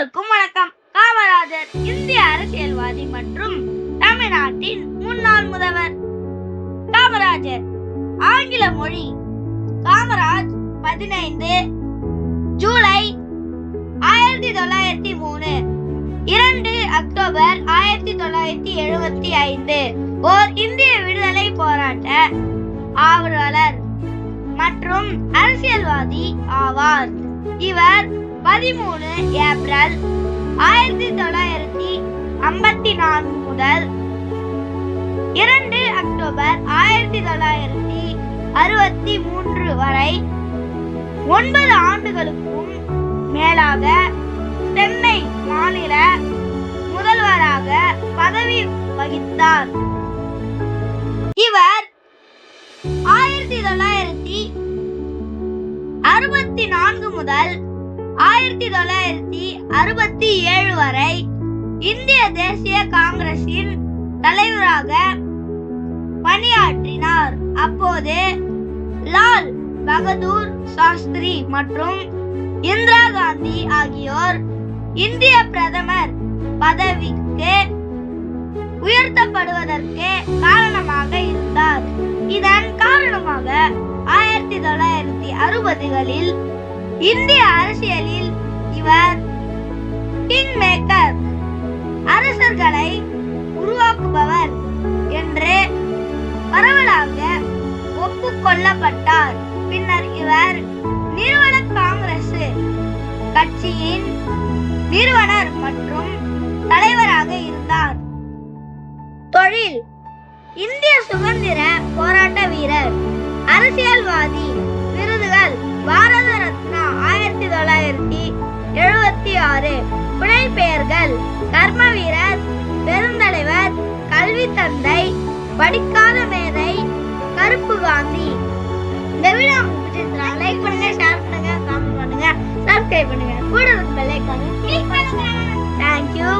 எல்லோருக்கும் வணக்கம். காமராஜர் இந்திய அரசியல்வாதி மற்றும் தமிழ்நாட்டின் முன்னாள் முதல்வர். காமராஜர் ஆங்கில மொழி. காமராஜ் பதினைந்து ஜூலை ஆயிரத்தி தொள்ளாயிரத்தி மூணு இரண்டு அக்டோபர் ஆயிரத்தி தொள்ளாயிரத்தி எழுபத்தி ஐந்து ஓர் இந்திய விடுதலை போராட்ட ஆர்வலர் மற்றும் அரசியல்வாதி ஆவார் இவர் பதிமூணு ஏப்ரல் ஆயிரத்தி தொள்ளாயிரத்தி ஐம்பத்தி நான்கு முதல் இரண்டு அக்டோபர் ஆயிரத்தி தொள்ளாயிரத்தி அறுபத்தி மூன்று வரை ஒன்பது ஆண்டுகளுக்கும் மேலாக சென்னை மாநில முதல்வராக பதவி வகித்தார். இவர் ஆயிரத்தி தொள்ளாயிரத்தி அறுபத்தி நான்கு முதல் ஆயிரத்தி தொள்ளாயிரத்தி அறுபத்தி ஏழு வரை இந்திய தேசிய காங்கிரசின் தலைவராக பணியாற்றினார். அப்போது லால் பகதூர் சாஸ்திரி மற்றும் இந்திரா காந்தி ஆகியோர் இந்திய பிரதமர் பதவிக்கு உயர்த்தப்படுவதற்கு காரணமாக அறுபதுகளில் இந்திய அரசியலில் இவர் கிங் மேக்கர் அரசர்களை உருவாக்குபவர் என்று பரவலாக ஒப்புக்கொள்ளப்பட்டார். பின்னர் இவர் நிறுவன காங்கிரஸ் கட்சியின் நிறுவனர் மற்றும் தலைவராக இருந்தார். தொழில் இந்திய சுதந்திர போராட்ட வீரர் அரசியல்வாதி இருபத்தி ஆறு புனைப்பெயர்கள். கர்ம வீரர் பெருந்தலைவர் கல்வி தந்தை படிக்காத மேதை கருப்பு காந்தி. இந்த வீடியோ உங்களுக்கு பிடிச்சிருந்தா லைக் பண்ணுங்க ஷேர் பண்ணுங்க காமெண்ட் பண்ணுங்க. சப்ஸ்கிரைப் பண்ணுங்க. கூட பெல் ஐகானை கிளிக் பண்ணுங்க. தேங்க்யூ